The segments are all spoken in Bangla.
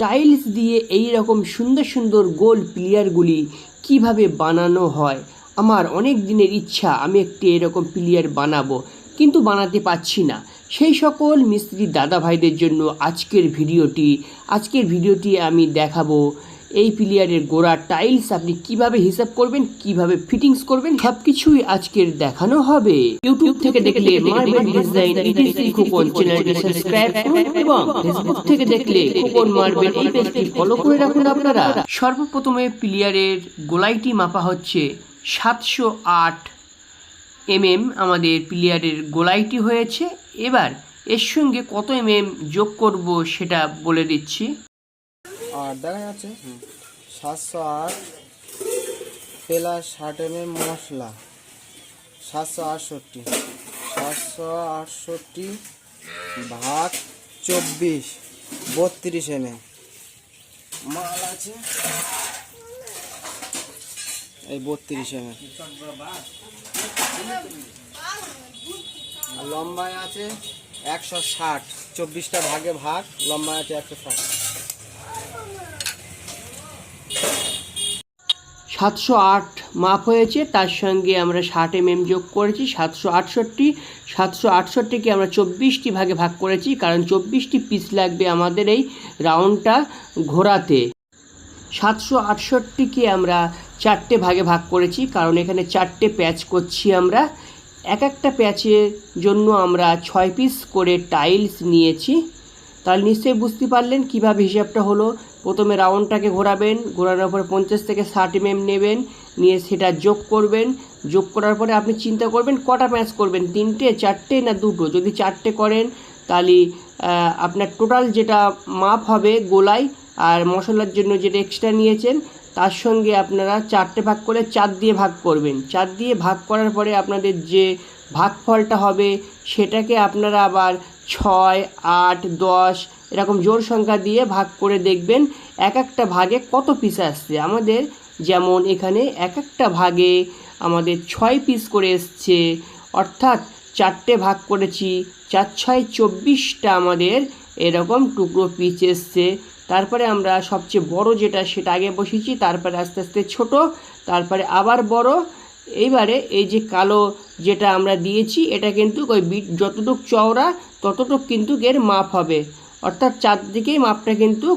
টাইলস দিয়ে এই রকম সুন্দর সুন্দর গোল প্লেয়ারগুলি কীভাবে বানানো হয়? আমার অনেক দিনের ইচ্ছা আমি একটি এরকম প্লেয়ার বানাবো, কিন্তু বানাতে পারছি না। সেই সকল মিস্ত্রি দাদা ভাইদের জন্য আজকের ভিডিওটি আজকের ভিডিওটি আমি দেখাবো এই প্লেয়ারের গোড়া টাইলস আপনি কীভাবে হিসাব করবেন, কীভাবে ফিটিংস করবেন, সবকিছুই আজকের দেখানো হবে। ইউটিউব থেকে দেখলে মার্বেল ডিজাইন ইটিসি কুপন চ্যানেলটি সাবস্ক্রাইব করুন এবং ফেসবুক থেকে দেখলে কুপন মার্বেল এই পেজটি ফলো করে রাখুন আপনারা। সর্বপ্রথমে প্লেয়ারের গোলাইটি মাপা হচ্ছে সাতশো আট এমএম আমাদের প্লেয়ারের গোলাইটি হয়েছে। এবার এর সঙ্গে কত এমএম যোগ করব সেটা বলে দিচ্ছি। আর দেখা যাচ্ছে সাতশো আট প্লাস ষাট এম এম মশলা। সাতশো আটষট্টি। সাতশো আটষট্টি ভাগ চব্বিশ, বত্রিশ এম এম মাল আছে। এই বত্রিশ এম এম লম্বায় আছে একশো ষাট, চব্বিশটা ভাগে ভাগ, লম্বায় আছে একশো ষাট। সাতশো আট মাপ হয়েছে, তার সঙ্গে আমরা ষাট এমএম যোগ করেছি, সাতশো আটষট্টি, সাতশো আটষট্টিকে আমরা চব্বিশটি ভাগে ভাগ করেছি, কারণ চব্বিশটি পিস লাগবে আমাদের এই রাউন্ডটা ঘোরাতে। সাতশো আটষট্টিকে আমরা চারটে ভাগে ভাগ করেছি, কারণ এখানে চারটে প্যাচ করছি আমরা। এক একটা প্যাচের জন্য আমরা ছয় পিস করে টাইলস নিয়েছি। তাহলে নিশ্চয়ই বুঝতে পারলেন কীভাবে হিসাবটা হলো। প্রথমে রাউন্ডটাকে ঘোরাবেন, ঘোরানোর পরে পঞ্চাশ থেকে ষাট এমএম নেবেন, নিয়ে সেটা যোগ করবেন। যোগ করার পরে আপনি চিন্তা করবেন কটা ম্যাচ করবেন, তিনটে, চারটে না দুটো? যদি চারটে করেন, তাহলে আপনার টোটাল যেটা মাপ হবে গোলাই আর মশলার জন্য যেটা এক্সট্রা নিয়েছেন, তার সঙ্গে আপনারা চারটে ভাগ করে চার দিয়ে ভাগ করবেন। চার দিয়ে ভাগ করার পরে আপনাদের যে ভাগফলটা হবে, সেটাকে আপনারা আবার ছয়, আট, দশ, এরকম জোর সংখ্যা দিয়ে ভাগ করে দেখবেন এক একটা ভাগে কত পিস আসছে। আমাদের যেমন এখানে এক একটা ভাগে আমাদের ছয় পিস করে এসছে। অর্থাৎ চারটে ভাগ করেছি, চার, ছয়, চব্বিশটা আমাদের এরকম টুকরো পিস এসছে। তারপরে আমরা সবচেয়ে বড় যেটা, সেটা আগে বসেছি তারপরে আস্তে আস্তে ছোট, তারপরে আবার বড় এইবারে এই যে কালো যেটা আমরা দিয়েছি, এটা কিন্তু ওই বিট যতটুক চওড়া, ততটুক কিন্তু এর মাপ হবে। অর্থাৎ চারদিকেই মাপটা কিন্তু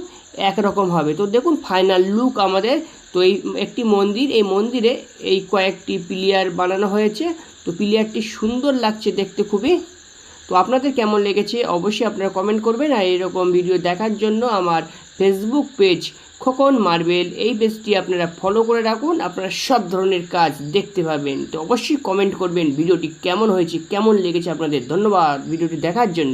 একরকম হবে। তো দেখুন ফাইনাল লুক আমাদের। তো এই একটি মন্দির, এই মন্দিরে এই কয়েকটি পিলিয়ার বানানো হয়েছে। তো পিলিয়ারটি সুন্দর লাগছে দেখতে খুবই। তো আপনাদের কেমন লেগেছে? অবশ্যই আপনারা কমেন্ট করবেন। আর এরকম ভিডিও দেখার জন্য আমার ফেসবুক পেজ খোকন, মার্বেল, এই পেজটি আপনারা ফলো করে রাখুন। আপনারা সব ধরনের কাজ দেখতে পাবেন তো অবশ্যই কমেন্ট করবেন ভিডিওটি কেমন হয়েছে, কেমন লেগেছে আপনাদের। ধন্যবাদ ভিডিওটি দেখার জন্য।